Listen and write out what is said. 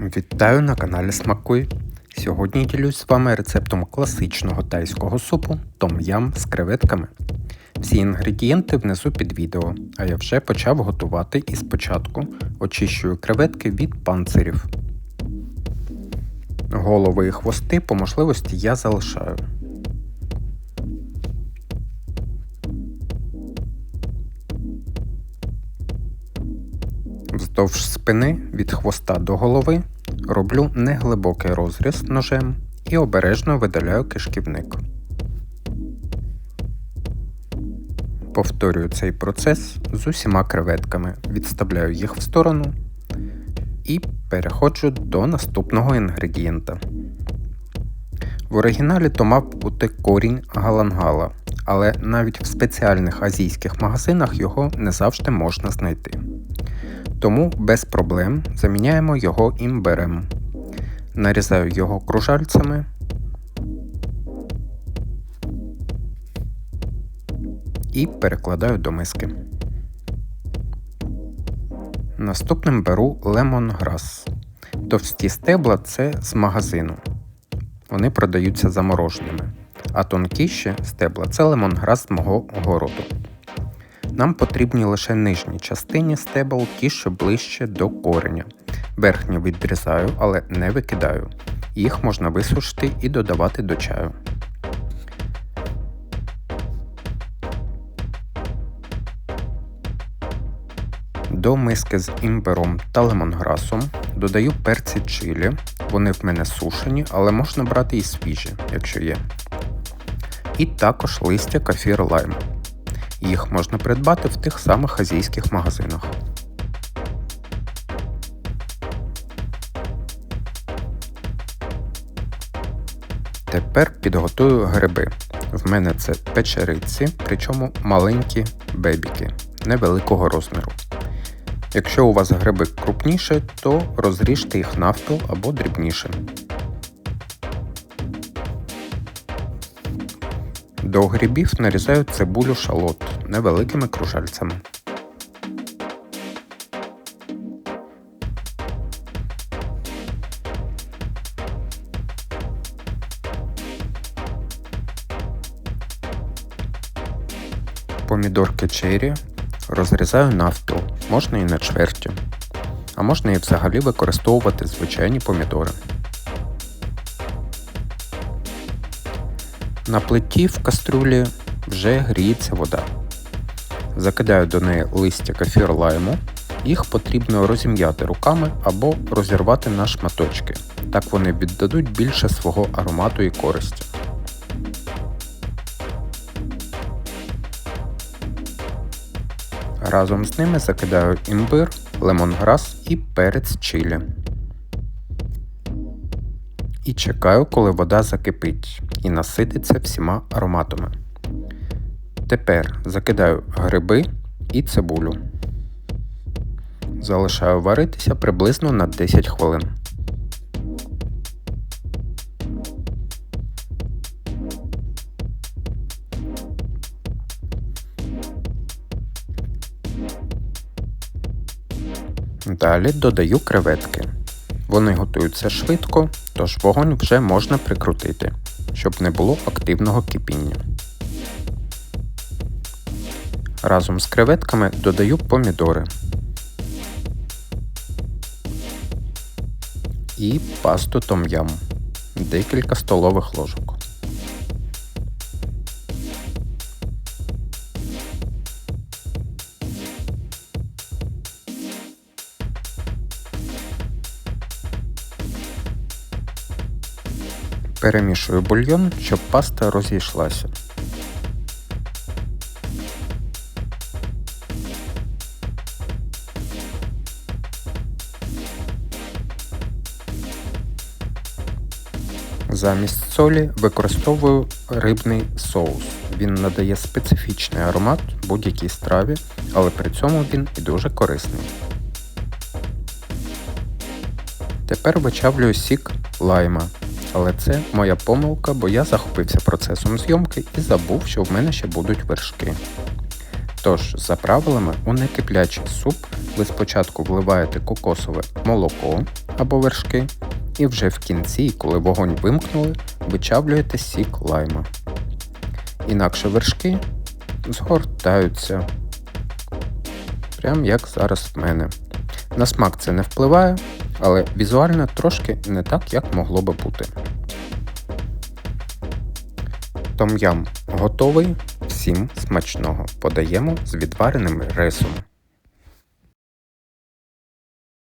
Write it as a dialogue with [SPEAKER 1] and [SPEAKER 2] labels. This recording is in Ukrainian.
[SPEAKER 1] Вітаю на каналі Смакуй. Сьогодні ділюсь з вами рецептом класичного тайського супу том-ям з креветками. Всі інгредієнти внизу під відео, а я вже почав готувати і спочатку очищую креветки від панцирів. Голови і хвости по можливості я залишаю. Вздовж спини від хвоста до голови роблю неглибокий розріз ножем і обережно видаляю кишківник. Повторюю цей процес з усіма креветками, відставляю їх в сторону і переходжу до наступного інгредієнта. В оригіналі то мав бути корінь галангала, але навіть в спеціальних азійських магазинах його не завжди можна знайти. Тому без проблем заміняємо його імбирем. Нарізаю його кружальцями. І перекладаю до миски. Наступним беру лемонграс. Товсті стебла це з магазину. Вони продаються замороженими. А тонкіші стебла це лемонграс мого городу. Нам потрібні лише нижні частині стебел, ті, що ближче до кореня. Верхні відрізаю, але не викидаю. Їх можна висушити і додавати до чаю. До миски з імбиром та лемонграсом додаю перці чилі. Вони в мене сушені, але можна брати і свіжі, якщо є. І також листя кафір лайму. Їх можна придбати в тих самих азійських магазинах. Тепер підготую гриби. В мене це печериці, причому маленькі бебіки невеликого розміру. Якщо у вас гриби крупніше, то розріжте їх навпіл або дрібніше. До грибів нарізаю цибулю шалот невеликими кружальцями. Помідорки черрі розрізаю навпіл, можна і на чверті, а можна і взагалі використовувати звичайні помідори. На плиті в кастрюлі вже гріється вода. Закидаю до неї листя кафір лайму. Їх потрібно розім'яти руками або розірвати на шматочки. Так вони віддадуть більше свого аромату і користі. Разом з ними закидаю імбир, лемонграс і перець чилі. І чекаю, коли вода закипить і насититься всіма ароматами. Тепер закидаю гриби і цибулю. Залишаю варитися приблизно на 10 хвилин. Далі додаю креветки. Вони готуються швидко, тож вогонь вже можна прикрутити, щоб не було активного кипіння. Разом з креветками додаю помідори і пасту том-ям декілька столових ложок. Перемішую бульйон, щоб паста розійшлася. Замість солі використовую рибний соус. Він надає специфічний аромат будь-якій страві, але при цьому він і дуже корисний. Тепер вичавлюю сік лайма. Але це моя помилка, бо я захопився процесом зйомки і забув, що в мене ще будуть вершки. Тож, за правилами, у некиплячий суп ви спочатку вливаєте кокосове молоко, або вершки, і вже в кінці, коли вогонь вимкнули, вичавлюєте сік лайма. Інакше вершки згортаються. Прям як зараз в мене. На смак це не впливає, але візуально трошки не так, як могло би бути. Том'ям готовий. Всім смачного. Подаємо з відвареним рисом.